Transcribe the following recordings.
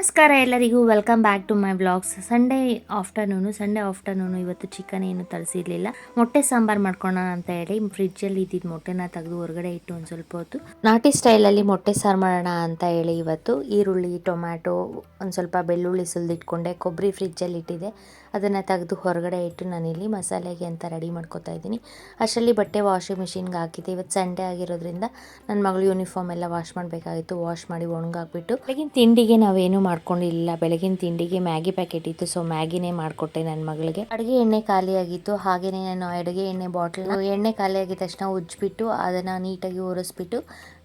ನಮಸ್ಕಾರ ಎಲ್ಲರಿಗೂ. Welcome back to my blogs Sunday afternoon Sunday afternoon ಇವತ್ತು ಚಿಕನ್ ಏನು ತರಿಸಿರ್ಲಿಲ್ಲ. ಮೊಟ್ಟೆ ಸಾಂಬಾರು ಮಾಡ್ಕೊಳ್ಳೋಣ ಅಂತ ಹೇಳಿ ಫ್ರಿಜ್ಜಲ್ಲಿ ಇದ್ದಿದ್ದು ಮೊಟ್ಟೆನ ತೆಗೆದು ಹೊರಗಡೆ ಇಟ್ಟು ಒಂದು ಸ್ವಲ್ಪ ಹೊತ್ತು. ನಾಟಿ ಸ್ಟೈಲಲ್ಲಿ ಮೊಟ್ಟೆ ಸಾರು ಮಾಡೋಣ ಅಂತ ಹೇಳಿ ಇವತ್ತು. ಈರುಳ್ಳಿ, ಟೊಮ್ಯಾಟೊ, ಒಂದು ಸ್ವಲ್ಪ ಬೆಳ್ಳುಳ್ಳಿ ಸುಲಿದಿಟ್ಕೊಂಡೆ ಕೊಬ್ಬರಿ ಫ್ರಿಜ್ಜಲ್ಲಿ ಇಟ್ಟಿದೆ. ಅದನ್ನು ತೆಗೆದು ಹೊರಗಡೆ ಇಟ್ಟು ನಾನಿಲ್ಲಿ ಮಸಾಲೆಗೆ ಅಂತ ರೆಡಿ ಮಾಡ್ಕೊತಾ ಇದ್ದೀನಿ. ಅಷ್ಟರಲ್ಲಿ ಬಟ್ಟೆ ವಾಷಿಂಗ್ ಮಿಷಿನ್ಗೆ ಹಾಕಿದ್ದೆ. ಇವತ್ತು ಸಂಡೇ ಆಗಿರೋದ್ರಿಂದ ನನ್ನ ಮಗಳು ಯೂನಿಫಾರ್ಮ್ ಎಲ್ಲ ವಾಶ್ ಮಾಡಬೇಕಾಗಿತ್ತು. ವಾಶ್ ಮಾಡಿ ಒಣಗಾಕ್ಬಿಟ್ಟು ಈಗಿನ ತಿಂಡಿಗೆ ನಾವೇನು ಮಾಡ್ಕೊಂಡಿಲ್ಲ. ಬೆಳಗಿನ ತಿಂಡಿಗೆ ಮ್ಯಾಗಿ ಪ್ಯಾಕೆಟ್ ಇತ್ತು. ಸೊ ಮ್ಯಾಗಿನೇ ಮಾಡಿಕೊಟ್ಟೆ ನನ್ನ ಮಗಳಿಗೆ. ಅಡುಗೆ ಎಣ್ಣೆ ಖಾಲಿಯಾಗಿತ್ತು. ಹಾಗೆಯೇ ನಾನು ಅಡುಗೆ ಎಣ್ಣೆ ಬಾಟ್ಲ್ ಎಣ್ಣೆ ಖಾಲಿಯಾಗಿದ ತಕ್ಷಣ ಉಜ್ಜಿಬಿಟ್ಟು, ಅದನ್ನು ನೀಟಾಗಿ ಒರೆಸ್ಬಿಟ್ಟು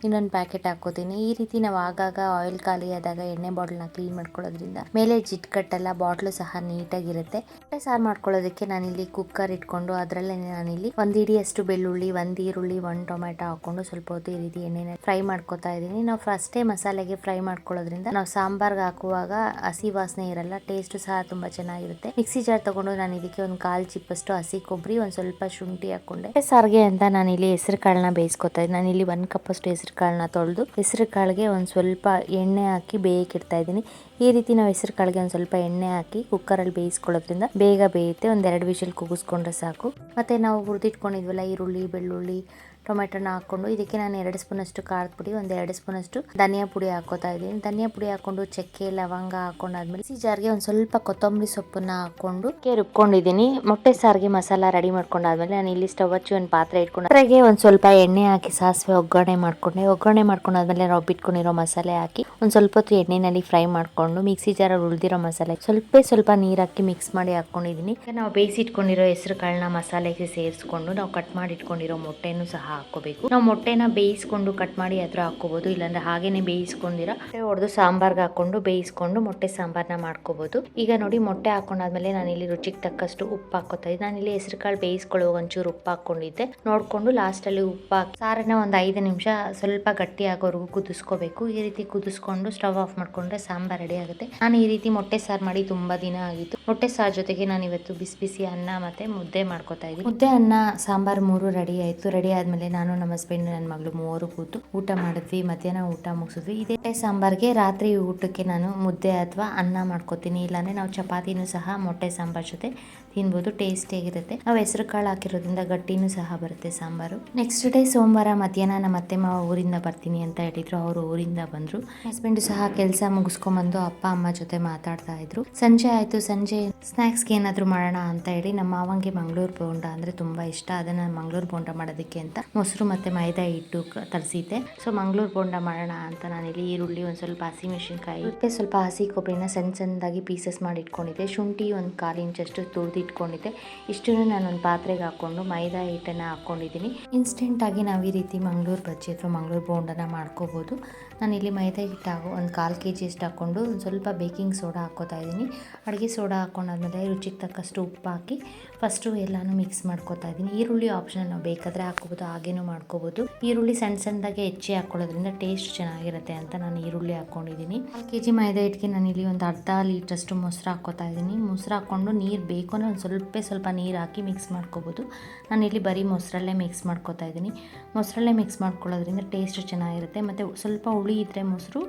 ಇನ್ನೊಂದು ಪ್ಯಾಕೆಟ್ ಹಾಕೋತೀನಿ ಈ ರೀತಿ ನಾವು ಆಗಾಗ ಆಯಿಲ್ ಖಾಲಿ ಆದಾಗ ಎಣ್ಣೆ ಬಾಟ್ಲ್ನ ಕ್ಲೀನ್ ಮಾಡ್ಕೊಳ್ಳೋದ್ರಿಂದ ಮೇಲೆ ಜಿಟ್ ಕಟ್ಟೆಲ್ಲ ಬಾಟ್ಲು ಸಹ ನೀಟಾಗಿರುತ್ತೆ. ಸಾರು ಮಾಡ್ಕೊಳ್ಳೋದಕ್ಕೆ ನಾನಿಲ್ಲಿ ಕುಕ್ಕರ್ ಇಟ್ಕೊಂಡು ಅದರಲ್ಲೇ ನಾನಿಲ್ಲಿ ಒಂದು ಇಡಿಯಷ್ಟು ಬೆಳ್ಳುಳ್ಳಿ, ಒಂದು ಈರುಳ್ಳಿ, ಒಂದು ಟೊಮೆಟೊ ಹಾಕೊಂಡು ಸ್ವಲ್ಪ ಹೊತ್ತು ಈ ರೀತಿ ಎಣ್ಣೆನ ಫ್ರೈ ಮಾಡ್ಕೊತಾ ಇದ್ದೀನಿ. ನಾವು ಫಸ್ಟೇ ಮಸಾಲೆಗೆ ಫ್ರೈ ಮಾಡ್ಕೊಳ್ಳೋದ್ರಿಂದ ನಾವು ಸಾಂಬಾರ್ಗೆ ಹಾಕುವಾಗ ಹಸಿ ವಾಸನೆ ಇರಲ್ಲ ಟೇಸ್ಟ್ ಸಹ ತುಂಬಾ ಚೆನ್ನಾಗಿರುತ್ತೆ. ಮಿಕ್ಸಿ ಜಾರ್ ತಗೊಂಡು ನಾನು ಇದಕ್ಕೆ ಒಂದು ಕಾಲು ಚಿಪ್ಪಷ್ಟು ಹಸಿ ಕೊಬ್ಬರಿ ಒಂದು ಸ್ವಲ್ಪ ಶುಂಠಿ ಹಾಕೊಂಡೆ ಸಾರಿಗೆ ಅಂತ ನಾನು ಇಲ್ಲಿ ಹೆಸರು ಕಾಳನ್ನ ಬೇಯಿಸ್ಕೊತಾ ಇದ್ದೀನಿ ನಾನು ಇಲ್ಲಿ ಒಂದು ಕಪ್ಪಷ್ಟು ಹೆಸರು ಕಾಳನ್ನ ತೊಳೆದು ಹೆಸರು ಕಾಳಿಗೆ ಒಂದು ಸ್ವಲ್ಪ ಎಣ್ಣೆ ಹಾಕಿ ಬೇಯಕ್ಕಿಡ್ತಾ ಇದ್ದೀನಿ. ಈ ರೀತಿ ನಾವು ಹೆಸರು ಕಾಳಿಗೆ ಒಂದು ಸ್ವಲ್ಪ ಎಣ್ಣೆ ಹಾಕಿ ಕುಕ್ಕರಲ್ಲಿ ಬೇಯಿಸ್ಕೊಳ್ಳೋದ್ರಿಂದ ಬೇಗ ಬೇಯುತ್ತೆ. ಒಂದೆರಡು ವಿಷಲ್ ಕೂಗಿಸ್ಕೊಂಡ್ರೆ ಸಾಕು. ಮತ್ತೆ ನಾವು ಹುರಿದಿಟ್ಕೊಂಡಿದ್ವಲ್ಲ ಈರುಳ್ಳಿ, ಬೆಳ್ಳುಳ್ಳಿ ಟೊಮೆಟೊನ ಹಾಕ್ಕೊಂಡು ಇದಕ್ಕೆ ನಾನು ಎರಡು ಸ್ಪೂನಷ್ಟು ಖಾರದ ಪುಡಿ, ಒಂದು ಎರಡು ಸ್ಪೂನಷ್ಟು ಧನಿಯಾ ಪುಡಿ ಹಾಕೋತಾ ಇದ್ದೀನಿ. ಧನಿಯಾ ಪುಡಿ ಹಾಕೊಂಡು ಚಕ್ಕೆ, ಲವಂಗ ಹಾಕೊಂಡಾದ್ಮೇಲೆ ಮಿಕ್ಸಿ ಜಾರಿಗೆ ಒಂದು ಸ್ವಲ್ಪ ಕೊತ್ತಂಬರಿ ಸೊಪ್ಪನ್ನ ಹಾಕೊಂಡು ರುಬ್ಕೊಂಡಿದ್ದೀನಿ. ಮೊಟ್ಟೆ ಸಾರಿಗೆ ಮಸಾಲ ರೆಡಿ ಮಾಡ್ಕೊಂಡಾದ್ಮೇಲೆ ನಾನು ಇಲ್ಲಿ ಸ್ಟವ್ ಹಚ್ಚಿ ಒಂದು ಪಾತ್ರೆ ಇಟ್ಕೊಂಡು ಪಾತ್ರೆಗೆ ಒಂದು ಸ್ವಲ್ಪ ಎಣ್ಣೆ ಹಾಕಿ, ಸಾಸಿವೆ ಒಗ್ಗರಣೆ ಮಾಡ್ಕೊಂಡೆ. ಒಗ್ಗರಣೆ ಮಾಡ್ಕೊಂಡಾದ್ಮೇಲೆ ರೊಬ್ಬಿಟ್ಕೊಂಡಿರೋ ಮಸಾಲೆ ಹಾಕಿ ಒಂದು ಸ್ವಲ್ಪ ಹೊತ್ತು ಎಣ್ಣೆನಲ್ಲಿ ಫ್ರೈ ಮಾಡ್ಕೊಂಡು ಮಿಕ್ಸಿ ಜಾರ ಉಳಿದಿರೋ ಮಸಾಲೆ ಸ್ವಲ್ಪ ಸ್ವಲ್ಪ ನೀರು ಹಾಕಿ ಮಿಕ್ಸ್ ಮಾಡಿ ಹಾಕೊಂಡಿದ್ದೀನಿ. ನಾವು ಬೇಯಿಸಿಟ್ಕೊಂಡಿರೋ ಹೆಸರು ಕಾಳನ್ನ ಮಸಾಲೆಗೆ ಸೇರಿಸ್ಕೊಂಡು ನಾವು ಕಟ್ ಮಾಡಿ ಇಟ್ಕೊಂಡಿರೋ ಮೊಟ್ಟೆನೂ ಸಹ ಹಾಕೋಬೇಕು ನಾವು ಮೊಟ್ಟೆನ ಬೇಯಿಸ್ಕೊಂಡು ಕಟ್ ಮಾಡಿ ಅದ್ರ ಹಾಕೋಬಹುದು ಇಲ್ಲಾಂದ್ರೆ ಹಾಗೇನೆ ಬೇಯಿಸ್ಕೊಂಡಿರ. ಹೊಡೆದು ಸಾಂಬಾರ್ಗೆ ಹಾಕೊಂಡು ಬೇಯಿಸ್ಕೊಂಡು ಮೊಟ್ಟೆ ಸಾಂಬಾರ್ನ ಮಾಡ್ಕೋಬಹುದು ಈಗ ನೋಡಿ ಮೊಟ್ಟೆ ಹಾಕೊಂಡಾದ್ಮೇಲೆ ನಾನು ಇಲ್ಲಿ ರುಚಿಗೆ ತಕ್ಕಷ್ಟು ಉಪ್ಪು ಹಾಕೋತಾ ಇದ್ದೆ. ನಾನು ಇಲ್ಲಿ ಹೆಸರು ಕಾಳು ಬೇಯಿಸ್ಕೊಳ್ಳೋ ಒಂಚೂರು ಉಪ್ಪು ಹಾಕೊಂಡಿದ್ದೆ ನೋಡ್ಕೊಂಡು ಲಾಸ್ಟ್ ಅಲ್ಲಿ ಉಪ್ಪು ಹಾಕಿ ಸಾರನ್ನ ಒಂದು ಐದು ನಿಮಿಷ ಸ್ವಲ್ಪ ಗಟ್ಟಿ ಆಗೋವರೆಗೂ ಕುದಿಸ್ಕೋಬೇಕು. ಈ ರೀತಿ ಕುದಿಸ್ಕೊಂಡು ಸ್ಟವ್ ಆಫ್ ಮಾಡ್ಕೊಂಡ್ರೆ ಸಾಂಬಾರ್ ರೆಡಿ ಆಗುತ್ತೆ. ನಾನು ಈ ರೀತಿ ಮೊಟ್ಟೆ ಸಾರು ಮಾಡಿ ತುಂಬಾ ದಿನ ಆಗಿತ್ತು. ಮೊಟ್ಟೆ ಸಾರು ಜೊತೆಗೆ ನಾನು ಇವತ್ತು ಬಿಸಿ ಬಿಸಿ ಅನ್ನ ಮತ್ತೆ ಮುದ್ದೆ ಮಾಡ್ಕೋತಾ ಇದ್ದೀನಿ. ಮುದ್ದೆ, ಅನ್ನ, ಸಾಂಬಾರ್ ಮೂರು ರೆಡಿ ಆಯ್ತು. ರೆಡಿ ಆದ್ಮೇಲೆ ನಾನು ನಮ್ಮ ಹಸ್ಬೆಂಡ್ ನನ್ನ ಮಗಳು ಮೂವರು ಕೂತು ಊಟ ಮಾಡಿದ್ವಿ, ಮಧ್ಯಾಹ್ನ ಊಟ ಮುಗಿಸಿದ್ವಿ. ಇದೇ ಸಾಂಬಾರ್ಗೆ ರಾತ್ರಿ ಊಟಕ್ಕೆ ನಾನು ಮುದ್ದೆ ಅಥವಾ ಅನ್ನ ಮಾಡ್ಕೋತೀನಿ. ಇಲ್ಲಾಂದ್ರೆ ನಾವು ಚಪಾತಿನೂ ಸಹ ಮೊಟ್ಟೆ ಸಾಂಬಾರ್ ಜೊತೆ ತಿನ್ಬೋದು ಟೇಸ್ಟಿಯಾಗಿರುತ್ತೆ ನಾವು ಹೆಸರು ಕಾಳು ಹಾಕಿರೋದ್ರಿಂದ ಗಟ್ಟಿನೂ ಸಹ ಬರುತ್ತೆ ಸಾಂಬಾರು. ನೆಕ್ಸ್ಟ್ ಡೇ ಸೋಮವಾರ ಮಧ್ಯಾಹ್ನ ನಮ್ಮ ಅತ್ತೆ ಮಾವ ಊರಿಂದ ಬರ್ತೀನಿ ಅಂತ ಹೇಳಿದ್ರು. ಅವರು ಊರಿಂದ ಬಂದ್ರು. ಹಸ್ಬೆಂಡ್ ಸಹ ಕೆಲಸ ಮುಗಿಸ್ಕೊಂಬಂದು ಅಪ್ಪ, ಅಮ್ಮ ಜೊತೆ ಮಾತಾಡ್ತಾ ಇದ್ರು. ಸಂಜೆ ಆಯ್ತು. ಸಂಜೆ ಸ್ನ್ಯಾಕ್ಸ್ಗೆ ಏನಾದರೂ ಮಾಡೋಣ ಅಂತ ಹೇಳಿ ನಮ್ಮ ಮಾವಂಗೆ ಮಂಗಳೂರು ಬೋಂಡ ಅಂದ್ರೆ ತುಂಬಾ ಇಷ್ಟ. ಅದನ್ನ ಮಂಗಳೂರು ಬೋಂಡ ಮಾಡೋದಕ್ಕೆ ಅಂತ ಮೊಸರು ಮತ್ತೆ ಮೈದಾ ಹಿಟ್ಟು ತರಿಸಿದ್ದೆ ಸೊ ಮಂಗಳೂರು ಬೋಂಡ ಮಾಡೋಣ ಅಂತ ನಾನಿಲ್ಲಿ ಈರುಳ್ಳಿ ಒಂದು ಸ್ವಲ್ಪ ಹಸಿ ಮೆಣಸಿನ್ಕಾಯಿ, ಮತ್ತೆ ಸ್ವಲ್ಪ ಹಸಿ ಕೊಬ್ಬರಿನ ಸಣ್ಣ ಸಣ್ಣದಾಗಿ ಪೀಸಸ್ ಮಾಡಿ ಇಟ್ಕೊಂಡಿದ್ದೆ ಶುಂಠಿ ಒಂದು ಕಾಲು ಇಂಚಷ್ಟು ತುರಿದು ಇಟ್ಕೊಂಡಿದ್ದೆ. ಇಷ್ಟನ್ನು ನಾನು ಒಂದು ಪಾತ್ರೆಗೆ ಹಾಕೊಂಡು ಮೈದಾ ಹಿಟ್ಟನ್ನು ಹಾಕ್ಕೊಂಡಿದ್ದೀನಿ. ಇನ್ಸ್ಟೆಂಟಾಗಿ ನಾವು ಈ ರೀತಿ ಮಂಗಳೂರು ಬಜ್ಜಿ ಅಥವಾ ಮಂಗಳೂರು ಬೋಂಡನ ಮಾಡ್ಕೋಬೋದು. ನಾನಿಲ್ಲಿ ಮೈದಾ ಹಿಟ್ಟು ಹಾಕೋ, ಒಂದು ಕಾಲು ಕೆ ಜಿಯಷ್ಟು ಹಾಕ್ಕೊಂಡು ಒಂದು ಸ್ವಲ್ಪ ಬೇಕಿಂಗ್ ಸೋಡಾ ಹಾಕ್ಕೋತಾ ಇದ್ದೀನಿ. ಅಡುಗೆ ಸೋಡಾ ಹಾಕ್ಕೊಂಡಾದ್ಮೇಲೆ ರುಚಿಗೆ ತಕ್ಕಷ್ಟು ಉಪ್ಪು ಹಾಕಿ ಫಸ್ಟು ಎಲ್ಲಾನು ಮಿಕ್ಸ್ ಮಾಡ್ಕೋತಾ ಇದ್ದೀನಿ. ಈರುಳ್ಳಿ ಆಪ್ಷನ್ ನಾವು ಬೇಕಾದರೆ ಹಾಕೋಬೋದು ಹಾಗೇನೂ ಮಾಡ್ಕೋಬೋದು. ಈರುಳ್ಳಿ ಸಣ್ಣ ಸಣ್ಣದಾಗೆ ಹೆಚ್ಚಿ ಹಾಕೊಳ್ಳೋದ್ರಿಂದ ಟೇಸ್ಟ್ ಚೆನ್ನಾಗಿರುತ್ತೆ ಅಂತ ನಾನು ಈರುಳ್ಳಿ ಹಾಕ್ಕೊಂಡಿದ್ದೀನಿ. ಕಾಲು ಕೆ ಜಿ ಮೈದಾ ಹಿಟ್ಟಿಗೆ ನಾನು ಇಲ್ಲಿ ಒಂದು ಅರ್ಧ ಲೀಟ್ರಷ್ಟು ಮೊಸರು ಹಾಕ್ಕೋತಾ ಇದ್ದೀನಿ. ಮೊಸರು ಹಾಕ್ಕೊಂಡು ನೀರು ಬೇಕು ಒಂದು ಸ್ವಲ್ಪ ಸ್ವಲ್ಪ ನೀರು ಹಾಕಿ ಮಿಕ್ಸ್ ಮಾಡ್ಕೋಬೋದು. ನಾನು ಇಲ್ಲಿ ಬರೀ ಮೊಸರಲ್ಲೇ ಮಿಕ್ಸ್ ಮಾಡ್ಕೋತಾ ಇದ್ದೀನಿ. ಮೊಸರಲ್ಲೇ ಮಿಕ್ಸ್ ಮಾಡ್ಕೊಳ್ಳೋದ್ರಿಂದ ಟೇಸ್ಟ್ ಚೆನ್ನಾಗಿರುತ್ತೆ. ಮತ್ತು ಸ್ವಲ್ಪ ಹುಳಿ ಇದ್ದರೆ ಮೊಸರು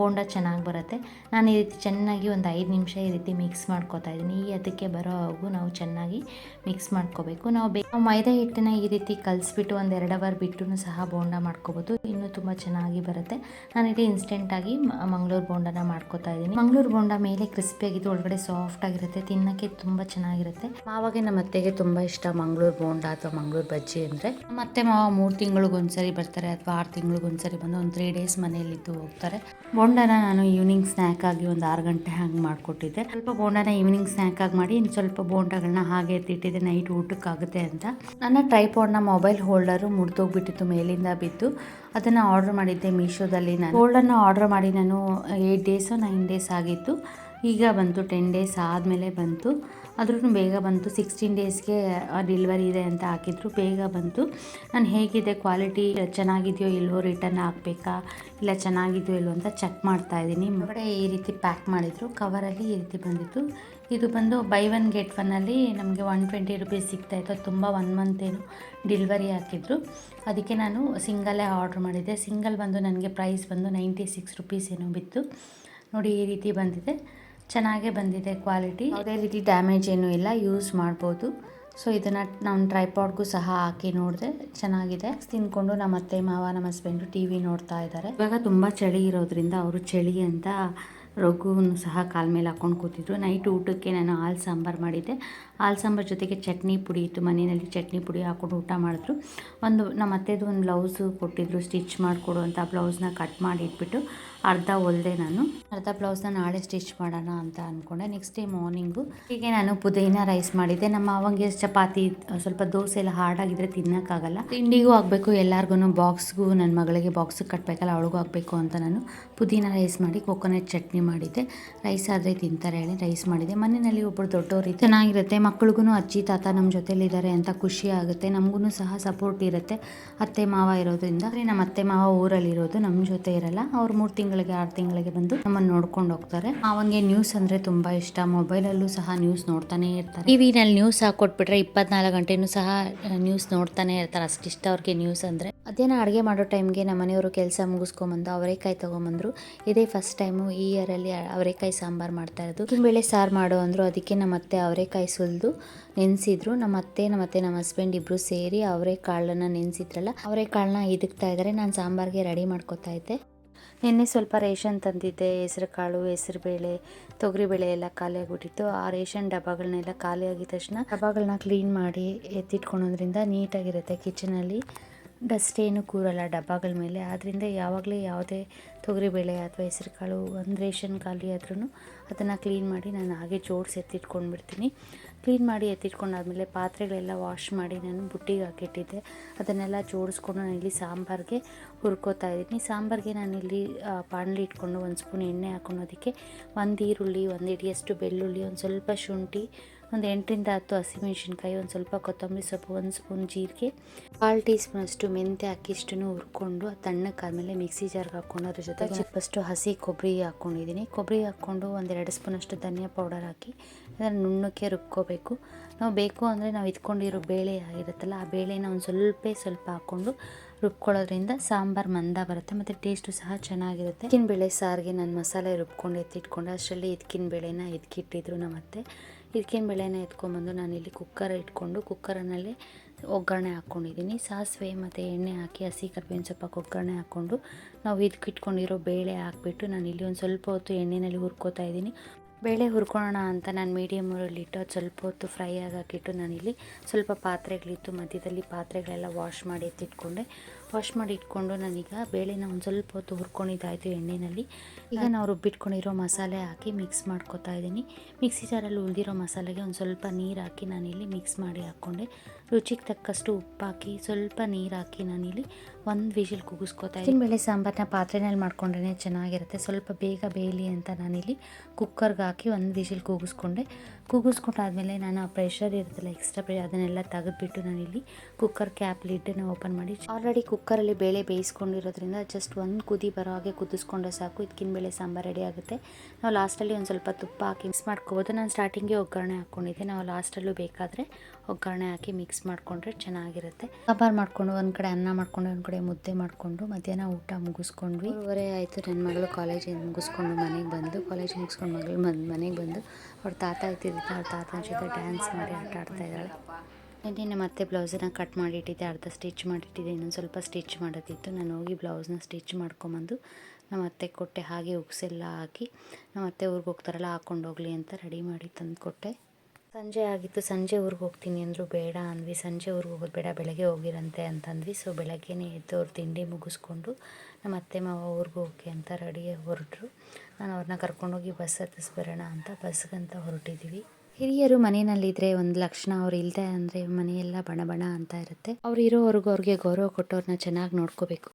ಬೋಂಡ ಚೆನ್ನಾಗಿ ಬರುತ್ತೆ. ನಾನು ಈ ರೀತಿ ಚೆನ್ನಾಗಿ ಒಂದು ಐದು ನಿಮಿಷ ಈ ರೀತಿ ಮಿಕ್ಸ್ ಮಾಡ್ಕೋತಾ ಇದ್ದೀನಿ. ಈ ಅದಕ್ಕೆ ಬರೋವಾಗೂ ನಾವು ಚೆನ್ನಾಗಿ ಮಿಕ್ಸ್ ಮಾಡ್ಕೋಬೇಕು. ನಾವು ಬೇ ನಾವು ಮೈದಾ ಹಿಟ್ಟನ್ನ ಈ ರೀತಿ ಕಲಿಸ್ಬಿಟ್ಟು ಒಂದು ಎರಡು ಅವರ್ ಬಿಟ್ಟು ಸಹ ಬೋಂಡ ಮಾಡ್ಕೋಬೋದು. ಇನ್ನೂ ತುಂಬ ಚೆನ್ನಾಗಿ ಬರುತ್ತೆ. ನಾನು ಇಲ್ಲಿ ಇನ್ಸ್ಟೆಂಟಾಗಿ ಮಂಗಳೂರು ಬೋಂಡನ ಮಾಡ್ಕೋತಾ ಇದ್ದೀನಿ. ಮಂಗಳೂರು ಬೋಂಡ ಮೇಲೆ ಕ್ರಿಸ್ಪಿಯಾಗಿದ್ದು ಒಳಗಡೆ ಸಾಫ್ಟ್ ಆಗಿರುತ್ತೆ. ತಿನ್ನೋಕ್ಕೆ ತುಂಬ ಚೆನ್ನಾಗಿರುತ್ತೆ. ಮಾವಾಗೆ ನಮ್ಮ ಅತ್ತೆಗೆ ತುಂಬ ಇಷ್ಟ ಮಂಗಳೂರು ಬೋಂಡ ಅಥವಾ ಮಂಗಳೂರು ಬಜ್ಜಿ ಅಂದರೆ. ಮತ್ತೆ ಮಾವ ಮೂರು ತಿಂಗಳಿಗೊಂದ್ಸರಿ ಬರ್ತಾರೆ ಅಥವಾ ಆರು ತಿಂಗಳಿಗೊಂದ್ಸರಿ ಬಂದು ಒಂದು ತ್ರೀ ಡೇಸ್ ಮನೆಯಲ್ಲಿದ್ದು ಹೋಗ್ತಾರೆ. ಬೋಂಡನ ನಾನು ಈವ್ನಿಂಗ್ ಸ್ನ್ಯಾಕ್ ಆಗಿ ಒಂದು ಆರು ಗಂಟೆ ಹಾಗೆ ಮಾಡಿಕೊಟ್ಟಿದ್ದೆ. ಸ್ವಲ್ಪ ಬೋಂಡನ ಈವ್ನಿಂಗ್ ಸ್ನ್ಯಾಕ್ ಆಗಿ ಮಾಡಿ ಇನ್ನು ಸ್ವಲ್ಪ ಬೋಂಡಗಳನ್ನ ಹಾಗೆ ಎತ್ತಿಟ್ಟಿದ್ದೆ ನೈಟ್ ಊಟಕ್ಕಾಗುತ್ತೆ ಅಂತ. ನನ್ನ ಟ್ರೈಪಾಡ್ನ ಮೊಬೈಲ್ ಹೋಲ್ಡರು ಮುರಿದೋಗ್ಬಿಟ್ಟಿತ್ತು, ಮೇಲಿಂದ ಬಿದ್ದು. ಅದನ್ನು ಆರ್ಡರ್ ಮಾಡಿದ್ದೆ ಮೀಶೋದಲ್ಲಿ ನಾನು. ಹೋಲ್ಡನ್ನು ಆರ್ಡರ್ ಮಾಡಿ ನಾನು ಏಯ್ಟ್ ಡೇಸು ನೈನ್ ಡೇಸ್ ಆಗಿತ್ತು. ಈಗ ಬಂತು ಟೆನ್ ಡೇಸ್ ಆದಮೇಲೆ ಬಂತು. ಆದ್ರೂ ಬೇಗ ಬಂತು. ಸಿಕ್ಸ್ಟೀನ್ ಡೇಸ್ಗೆ ಡೆಲಿವರಿ ಇದೆ ಅಂತ ಹಾಕಿದ್ರು. ಬೇಗ ಬಂತು. ನಾನು ಹೇಗಿದೆ? ಕ್ವಾಲಿಟಿ ಚೆನ್ನಾಗಿದೆಯೋ ಇಲ್ವೋ ರಿಟರ್ನ್ ಹಾಕಬೇಕಾ ಇಲ್ಲ ಚೆನ್ನಾಗಿದೆಯೋ ಇಲ್ವೋ ಅಂತ ಚೆಕ್ ಮಾಡ್ತಾ ಇದ್ದೀನಿ. ಹೊರಗಡೆ ಈ ರೀತಿ ಪ್ಯಾಕ್ ಮಾಡಿದರು. ಕವರಲ್ಲಿ ಈ ರೀತಿ ಬಂದಿತ್ತು. ಇದು ಬಂದು ಬೈ ಒನ್ ಗೆಟ್ ಒನ್ನಲ್ಲಿ ನಮಗೆ ಒನ್ ಟ್ವೆಂಟಿ ರುಪೀಸ್ ಸಿಗ್ತಾ ಇತ್ತು. ತುಂಬ ಒನ್ ಮಂತ್ ಏನು ಡೆಲಿವರಿ ಹಾಕಿದ್ರು. ಅದಕ್ಕೆ ನಾನು ಸಿಂಗಲ್ಲೇ ಆರ್ಡ್ರ್ ಮಾಡಿದ್ದೆ. ಸಿಂಗಲ್ ಬಂದು ನನಗೆ ಪ್ರೈಸ್ ಬಂದು ನೈಂಟಿ ಸಿಕ್ಸ್ ರುಪೀಸ್ ಏನೋ ಬಿತ್ತು. ನೋಡಿ ಈ ರೀತಿ ಬಂದಿದೆ. ಚೆನ್ನಾಗೇ ಬಂದಿದೆ ಕ್ವಾಲಿಟಿ. ಯಾವುದೇ ರೀತಿ ಡ್ಯಾಮೇಜ್ ಏನೂ ಇಲ್ಲ ಯೂಸ್ ಮಾಡ್ಬೋದು. ಸೊ ಇದನ್ನು ನಾನು ಟ್ರೈಪಾಡ್ಗೂ ಸಹ ಹಾಕಿ ನೋಡಿದೆ ಚೆನ್ನಾಗಿದೆ. ತಿನ್ಕೊಂಡು ನಮ್ಮ ಅತ್ತೆ ಮಾವ ನಮ್ಮ ಹಸ್ಬೆಂಡು ಟಿ ವಿ ನೋಡ್ತಾ ಇದ್ದಾರೆ. ಇವಾಗ ತುಂಬ ಚಳಿ ಇರೋದ್ರಿಂದ ಅವರು ಚಳಿ ಅಂತ ರಘುವನ್ನು ಸಹ ಕಾಲ ಮೇಲೆ ಹಾಕೊಂಡು ಕೂತಿದ್ರು. ನೈಟ್ ಊಟಕ್ಕೆ ನಾನು ಹಾಲು ಸಾಂಬಾರು ಮಾಡಿದ್ದೆ. ಹಾಲು ಸಾಂಬಾರು ಜೊತೆಗೆ ಚಟ್ನಿ ಪುಡಿ ಇತ್ತು. ಮನೆಯಲ್ಲಿ ಚಟ್ನಿ ಪುಡಿ ಹಾಕೊಂಡು ಊಟ ಮಾಡಿದ್ರು. ಒಂದು ನಮ್ಮ ಅತ್ತೆದು ಒಂದು ಬ್ಲೌಸು ಕೊಟ್ಟಿದ್ರು ಸ್ಟಿಚ್ ಮಾಡಿಕೊಡು ಅಂತ ಬ್ಲೌಸ್ನ ಕಟ್ ಮಾಡಿ ಇಟ್ಬಿಟ್ಟು ಅರ್ಧ ಹೊಲ್ದೆ ನಾನು. ಅರ್ಧ ಬ್ಲೌಸ್ನ ನಾಳೆ ಸ್ಟಿಚ್ ಮಾಡೋಣ ಅಂತ ಅಂದ್ಕೊಂಡೆ. ನೆಕ್ಸ್ಟ್ ಡೇ ಮಾರ್ನಿಂಗು ಹೀಗೆ ನಾನು ಪುದೀನ ರೈಸ್ ಮಾಡಿದ್ದೆ. ನಮ್ಮ ಅವಂಗೆ ಚಪಾತಿ, ಸ್ವಲ್ಪ ದೋಸೆ ಎಲ್ಲ ಹಾರ್ಡಾಗಿದ್ರೆ ತಿನ್ನೋಕ್ಕಾಗಲ್ಲ. ತಿಂಡಿಗೂ ಆಗಬೇಕು ಎಲ್ಲರಿಗೂ ಬಾಕ್ಸ್ಗೂ ನನ್ನ ಮಗಳಿಗೆ ಬಾಕ್ಸ್ ಕಟ್ಟಬೇಕಲ್ಲ ಅವಳಿಗೂ ಆಗಬೇಕು ಅಂತ ನಾನು ಪುದೀನ ರೈಸ್ ಮಾಡಿ ಕೊಕೊನಟ್ ಚಟ್ನಿ ಮಾಡಿದ್ದೆ. ರೈಸ್ ಆದರೆ ತಿಂತಾರೆ ಹೇಳಿ ರೈಸ್ ಮಾಡಿದೆ ಮನೆಯಲ್ಲಿ ಒಬ್ಬರು ದೊಡ್ಡವರು ಚೆನ್ನಾಗಿರುತ್ತೆ. ಮಕ್ಳಿಗೂ ಅಜ್ಜಿ, ತಾತ ನಮ್ಮ ಜೊತೆಲಿದ್ದಾರೆ ಅಂತ ಖುಷಿ ಆಗುತ್ತೆ. ನಮಗೂ ಸಹ ಸಪೋರ್ಟ್ ಇರುತ್ತೆ. ಅತ್ತೆ, ಮಾವ ಇರೋದ್ರಿಂದ. ನಮ್ಮ ಅತ್ತೆ, ಮಾವ ಊರಲ್ಲಿರೋದು ನಮ್ಮ ಜೊತೆ ಇರಲ್ಲ. ಅವ್ರು ಮೂರು ತಿಂಗಳಿಗೆ, ಆರು ತಿಂಗಳಿಗೆ ಬಂದು ನಮ್ಮನ್ನು ನೋಡ್ಕೊಂಡು ಹೋಗ್ತಾರೆ. ಅವನಿಗೆ ನ್ಯೂಸ್ ಅಂದ್ರೆ ತುಂಬಾ ಇಷ್ಟ. ಮೊಬೈಲ್ ಅಲ್ಲೂ ಸಹ ನ್ಯೂಸ್ ನೋಡ್ತಾನೆ ಇರ್ತಾರೆ. ಟಿವಿನಲ್ಲಿ ನ್ಯೂಸ್ ಹಾಕೊಟ್ಬಿಟ್ರೆ ಇಪ್ಪತ್ನಾಲ್ಕು ಗಂಟೆನೂ ಸಹ ನ್ಯೂಸ್ ನೋಡ್ತಾನೆ ಇರ್ತಾರೆ. ಅಷ್ಟಿಷ್ಟ ಅವ್ರಿಗೆ ನ್ಯೂಸ್ ಅಂದ್ರೆ. ಅದೇನ ಅಡುಗೆ ಮಾಡೋ ಟೈಮ್ಗೆ ನಮ್ಮ ಮನೆಯವರು ಕೆಲಸ ಮುಗಿಸ್ಕೊಂಬಂದು ಅವರೆಕಾಯಿ ತಗೊಂಬಂದ್ರು. ಇದೇ ಫಸ್ಟ್ ಟೈಮು ಈ ಇಯರಲ್ಲಿ ಅವರೆಕಾಯಿ ಸಾಂಬಾರು ಮಾಡ್ತಾ ಇರೋದು. ಬೇಳೆ ಸಾರು ಮಾಡು ಅಂದರು. ಅದಕ್ಕೆ ನಮ್ಮ ಅತ್ತೆ ಅವರೆಕಾಯಿ ಸುಲಿದು ನೆನೆಸಿದ್ರು. ನಮ್ಮ ಅತ್ತೆ ನಮ್ಮ ಅತ್ತೆ, ನಮ್ಮ ಹಸ್ಬೆಂಡ್ ಇಬ್ಬರು ಸೇರಿ ಅವರೇ ಕಾಳನ್ನ ನೆನೆಸಿದ್ರಲ್ಲ, ಅವರೇ ಕಾಳನ್ನ ಇದಕ್ತಾ ಇದ್ದಾರೆ ನಾನು ಸಾಂಬಾರಿಗೆ ರೆಡಿ ಮಾಡ್ಕೊತಾ ಇದ್ದೆ. ನಿನ್ನೆ ಸ್ವಲ್ಪ ರೇಷನ್ ತಂದಿದ್ದೆ, ಹೆಸರು ಕಾಳು, ಹೆಸರು ಬೇಳೆ ತೊಗರಿಬೇಳೆ ಎಲ್ಲ ಖಾಲಿಯಾಗಿಬಿಟ್ಟಿತ್ತು. ಆ ರೇಷನ್ ಡಬ್ಬಗಳನ್ನೆಲ್ಲ ಖಾಲಿ ಆಗಿದ ತಕ್ಷಣ ಡಬ್ಬಗಳನ್ನ ಕ್ಲೀನ್ ಮಾಡಿ ಎತ್ತಿಟ್ಕೊಳೋದ್ರಿಂದ ನೀಟಾಗಿರುತ್ತೆ. ಕಿಚನಲ್ಲಿ ಡಸ್ಟ್ ಏನು ಕೂರಲ್ಲ ಡಬ್ಬಗಳ ಮೇಲೆ. ಆದ್ದರಿಂದ ಯಾವಾಗಲೇ ಯಾವುದೇ ತೊಗರಿಬೇಳೆ ಅಥವಾ ಹೆಸರು ಕಾಳು ಒಂದು ರೇಷನ್ ಖಾಲಿ ಆದ್ರೂ ಅದನ್ನು ಕ್ಲೀನ್ ಮಾಡಿ ನಾನು ಹಾಗೆ ಜೋಡಿಸಿ ಎತ್ತಿಟ್ಕೊಂಡ್ಬಿಡ್ತೀನಿ. ಕ್ಲೀನ್ ಮಾಡಿ ಎತ್ತಿಟ್ಕೊಂಡಾದ್ಮೇಲೆ ಪಾತ್ರೆಗಳೆಲ್ಲ ವಾಶ್ ಮಾಡಿ ನಾನು ಬುಟ್ಟಿಗೆ ಹಾಕಿಟ್ಟಿದ್ದೆ. ಅದನ್ನೆಲ್ಲ ಜೋಡಿಸ್ಕೊಂಡು ನಾನು ಇಲ್ಲಿ ಸಾಂಬಾರಿಗೆ ಹುರ್ಕೋತಾ ಇದ್ದೀನಿ. ಸಾಂಬಾರಿಗೆ ನಾನಿಲ್ಲಿ ಬಾಣಲಿ ಇಟ್ಕೊಂಡು ಒಂದು ಸ್ಪೂನ್ ಎಣ್ಣೆ ಹಾಕೊಳೋದಕ್ಕೆ ಒಂದು ಈರುಳ್ಳಿ, ಒಂದು ಹಿಡಿಯಷ್ಟು ಬೆಳ್ಳುಳ್ಳಿ, ಒಂದು ಸ್ವಲ್ಪ ಶುಂಠಿ ಒಂದು ಎಂಟರಿಂದ ಹತ್ತು ಹಸಿಮೆಣ್ಸಿನ್ಕಾಯಿ ಒಂದು ಸ್ವಲ್ಪ ಕೊತ್ತಂಬರಿ ಸೊಪ್ಪು ಒಂದು ಸ್ಪೂನ್ ಜೀರಿಗೆ ಕಾಲು ಟೀ ಸ್ಪೂನ್ ಅಷ್ಟು ಮೆಂತ್ಯ ಹಾಕಿ ಇಷ್ಟನ್ನು ಹುರ್ಕೊಂಡು ತಣ್ಣಕ್ಕಾದಮೇಲೆ ಮಿಕ್ಸಿ ಜಾರ್ಗೆ ಹಾಕ್ಕೊಂಡು ಅದ್ರ ಜೊತೆಗೆ ಚಿಪ್ಪಷ್ಟು ಹಸಿ ಕೊಬ್ಬರಿ ಹಾಕ್ಕೊಂಡಿದ್ದೀನಿ. ಕೊಬ್ಬರಿ ಹಾಕ್ಕೊಂಡು ಒಂದೆರಡು ಸ್ಪೂನ್ ಅಷ್ಟು ಧನಿಯಾ ಪೌಡರ್ ಹಾಕಿ ಅದನ್ನು ನುಣ್ಣಕ್ಕೆ ರುಬ್ಕೋಬೇಕು. ನಾವು ಬೇಕು ಅಂದರೆ ನಾವು ಇದ್ಕೊಂಡಿರೋ ಬೇಳೆ ಆಗಿರುತ್ತಲ್ಲ ಆ ಬೇಳೆನ ಒಂದು ಸ್ವಲ್ಪ ಸ್ವಲ್ಪ ಹಾಕ್ಕೊಂಡು ರುಬ್ಕೊಳ್ಳೋದ್ರಿಂದ ಸಾಂಬಾರು ಮಂದ ಬರುತ್ತೆ ಮತ್ತು ಟೇಸ್ಟು ಸಹ ಚೆನ್ನಾಗಿರುತ್ತೆ. ಬೇಳೆ ಸಾರಿಗೆ ನಾನು ಮಸಾಲೆ ರುಬ್ಕೊಂಡು ಎತ್ತಿಟ್ಕೊಂಡು ಅಷ್ಟರಲ್ಲಿ ಬೇಳೆನ ಎದ್ಕಿಟ್ಟಿದ್ರು ನಮ್ಮ ಇದಕ್ಕಿನ ಬೇಳೆನ ಎತ್ಕೊಂಬಂದು ನಾನಿಲ್ಲಿ ಕುಕ್ಕರ್ ಇಟ್ಕೊಂಡು ಕುಕ್ಕರನಲ್ಲಿ ಒಗ್ಗರಣೆ ಹಾಕ್ಕೊಂಡಿದ್ದೀನಿ ಸಾಸಿವೆ ಮತ್ತು ಎಣ್ಣೆ ಹಾಕಿ, ಹಸಿ ಕರ್ಬೇವಿನ ಸ್ವಲ್ಪ ಒಗ್ಗರಣೆ ಹಾಕ್ಕೊಂಡು ನಾವು ಇದಕ್ಕೆ ಇಟ್ಕೊಂಡಿರೋ ಬೇಳೆ ಹಾಕ್ಬಿಟ್ಟು ನಾನು ಇಲ್ಲಿ ಒಂದು ಸ್ವಲ್ಪ ಹೊತ್ತು ಎಣ್ಣೆಯಲ್ಲಿ ಹುರ್ಕೋತಾ ಇದ್ದೀನಿ ಬೇಳೆ ಹುರ್ಕೊಳ್ಳೋಣ ಅಂತ ನಾನು ಮೀಡಿಯಮ್ ಇಟ್ಟು ಅದು ಸ್ವಲ್ಪ ಹೊತ್ತು ಫ್ರೈ ಆಗಾಕಿಟ್ಟು ನಾನಿಲ್ಲಿ ಸ್ವಲ್ಪ ಪಾತ್ರೆಗಳಿತ್ತು. ಮಧ್ಯದಲ್ಲಿ ಪಾತ್ರೆಗಳೆಲ್ಲ ವಾಶ್ ಮಾಡಿ ಎತ್ತಿಟ್ಕೊಂಡೆ. ವಾಶ್ ಮಾಡಿ ಇಟ್ಕೊಂಡು ನಾನೀಗ ಬೇಳೆನ ಒಂದು ಸ್ವಲ್ಪ ಹೊತ್ತು ಹುರ್ಕೊಂಡಿದ್ದಾಯಿತು ಎಣ್ಣೆಯಲ್ಲಿ ಈಗ ನಾವು ರುಬ್ಬಿಟ್ಕೊಂಡಿರೋ ಮಸಾಲೆ ಹಾಕಿ ಮಿಕ್ಸ್ ಮಾಡ್ಕೊತಾ ಇದ್ದೀನಿ. ಮಿಕ್ಸಿ ಜಾರಲ್ಲಿ ಉಳಿದಿರೋ ಮಸಾಲೆಗೆ ಒಂದು ಸ್ವಲ್ಪ ನೀರು ಹಾಕಿ ನಾನಿಲ್ಲಿ ಮಿಕ್ಸ್ ಮಾಡಿ ಹಾಕ್ಕೊಂಡೆ. ರುಚಿಗೆ ತಕ್ಕಷ್ಟು ಉಪ್ಪು ಹಾಕಿ ಸ್ವಲ್ಪ ನೀರು ಹಾಕಿ ನಾನಿಲ್ಲಿ ಒಂದು ವಿಷಲ್ ಕೂಗಿಸ್ಕೊತಾ ಇದ್ದೀನಿ. ಬೇಳೆ ಸಾಂಬಾರನ್ನ ಪಾತ್ರೆನಲ್ಲಿ ಮಾಡ್ಕೊಂಡ್ರೆ ಚೆನ್ನಾಗಿರುತ್ತೆ. ಸ್ವಲ್ಪ ಬೇಗ ಬೇಯಲಿ ಅಂತ ನಾನಿಲ್ಲಿ ಕುಕ್ಕರ್ಗೆ ಹಾಕಿ ಒಂದು ವಿಷಲ್ ಕೂಗಿಸ್ಕೊಂಡೆ. ಕೂಗಿಸ್ಕೊಂಡಾದ್ಮೇಲೆ ನಾನು ಆ ಪ್ರೆಷರ್ ಇರುತ್ತಲ್ಲ ಎಕ್ಸ್ಟ್ರಾ ಪ್ರೆ ಅದನ್ನೆಲ್ಲ ತೆಗೆದ್ಬಿಟ್ಟು ನಾನಿಲ್ಲಿ ಕುಕ್ಕರ್ ಕ್ಯಾಪ್ ಲಿಡ್ಡನ್ನು ಓಪನ್ ಮಾಡಿ. ಆಲ್ರೆಡಿ ಕುಕ್ಕರಲ್ಲಿ ಬೇಳೆ ಬೇಯಿಸ್ಕೊಂಡಿರೋದ್ರಿಂದ ಜಸ್ಟ್ ಒಂದು ಕುದಿ ಬರೋ ಹಾಗೆ ಕುದಿಸ್ಕೊಂಡ್ರೆ ಸಾಕು. ಇದಕ್ಕಿನ ಬೇಳೆ ಸಾಂಬಾರು ರೆಡಿ ಆಗುತ್ತೆ. ನಾವು ಲಾಸ್ಟಲ್ಲಿ ಒಂದು ಸ್ವಲ್ಪ ತುಪ್ಪ ಹಾಕಿ ಮಿಕ್ಸ್ ಮಾಡ್ಕೋಬೋದು. ನಾನು ಸ್ಟಾರ್ಟಿಂಗೇ ಒಗ್ಗರಣೆ ಹಾಕ್ಕೊಂಡಿದ್ದೆ ನಾವು ಲಾಸ್ಟಲ್ಲೂ ಬೇಕಾದರೆ ಒಗ್ಗರಣೆ ಹಾಕಿ ಮಿಕ್ಸ್ ಮಾಡಿಕೊಂಡ್ರೆ ಚೆನ್ನಾಗಿರುತ್ತೆ. ಸಾಂಬಾರು ಮಾಡಿಕೊಂಡು ಒಂದು ಕಡೆ ಅನ್ನ ಮಾಡಿಕೊಂಡು ಒಂದು ಕಡೆ ಮುದ್ದೆ ಮಾಡಿಕೊಂಡು ಮಧ್ಯಾಹ್ನ ಊಟ ಮುಗಿಸ್ಕೊಂಡ್ವಿ. ಬರೇ ಆಯಿತು ನನ್ನ ಮಗಳು ಕಾಲೇಜಿಗೆ ಮುಗಿಸ್ಕೊಂಡು ಮನೆಗೆ ಬಂದು. ಕಾಲೇಜ್ ಮುಗಿಸ್ಕೊಂಡು ಮಗಳು ಮನೆಗೆ ಬಂದು. ಅವ್ರ ತಾತ ಇದ್ದಿದ್ದಕ್ಕೆ ಅವ್ರ ತಾತನ ಜೊತೆ ಡ್ಯಾನ್ಸ್ ಮಾಡಿ, ಆಟ ಆಡ್ತಾ ಇದ್ದಾಳೆ. ನಿನ್ನೆ ಮತ್ತೆ ಬ್ಲೌಸನ್ನು ಕಟ್ ಮಾಡಿಟ್ಟಿದ್ದೆ, ಅರ್ಧ ಸ್ಟಿಚ್ ಮಾಡಿಟ್ಟಿದ್ದೆ, ಇನ್ನೊಂದು ಸ್ವಲ್ಪ ಸ್ಟಿಚ್ ಮಾಡೋದಿತ್ತು. ನಾನು ಹೋಗಿ ಬ್ಲೌಸ್ನ ಸ್ಟಿಚ್ ಮಾಡ್ಕೊಂಬಂದು ನಮ್ಮ ಅತ್ತೆ ಕೊಟ್ಟೆ, ಹಾಗೆ ಉಕ್ಸೆಲ್ಲ ಹಾಕಿ ನಮ್ಮ ಅತ್ತೆ ಊರಿಗೆ ಹೋಗ್ತಾರಲ್ಲ ಹಾಕ್ಕೊಂಡು ಹೋಗಲಿ ಅಂತ ರೆಡಿ ಮಾಡಿ ತಂದು ಕೊಟ್ಟೆ. ಸಂಜೆ ಆಗಿತ್ತು, ಸಂಜೆ ಊರಿಗೆ ಹೋಗ್ತೀನಿ ಅಂದರು ಬೇಡ ಅಂದ್ವಿ. ಸಂಜೆ ಊರಿಗೆ ಹೋಗೋದು ಬೇಡ, ಬೆಳಗ್ಗೆ ಹೋಗಿರಂತೆ ಅಂತಂದ್ವಿ ಸೊ ಬೆಳಗ್ಗೆನೇ ಎದ್ದು ಅವ್ರು ತಿಂಡಿ ಮುಗಿಸ್ಕೊಂಡು ನಮ್ಮ ಅತ್ತೆ ಮಾವ ಊರಿಗೆ ಹೋಗಿ ಅಂತ ರೆಡಿ ಹೊರಟ್ರು. ನಾನು ಅವ್ರನ್ನ ಕರ್ಕೊಂಡೋಗಿ ಬಸ್ ಹತ್ತಿಸ್ಬರೋಣ ಅಂತ, ಬಸ್ಗಂತ ಹೊರಟಿದ್ದೀವಿ ಹಿರಿಯರು ಮನೆಯಲ್ಲಿದ್ದರೆ ಒಂದು ಲಕ್ಷಣ ಅವ್ರು ಇಲ್ಲದೆ ಅಂದರೆ ಮನೆಯೆಲ್ಲ ಬಣ ಬಣ ಅಂತ ಇರುತ್ತೆ. ಅವ್ರು ಇರೋವರೆಗೂ ಅವ್ರಿಗೆ ಗೌರವ ಕೊಟ್ಟು ಚೆನ್ನಾಗಿ ನೋಡ್ಕೋಬೇಕು.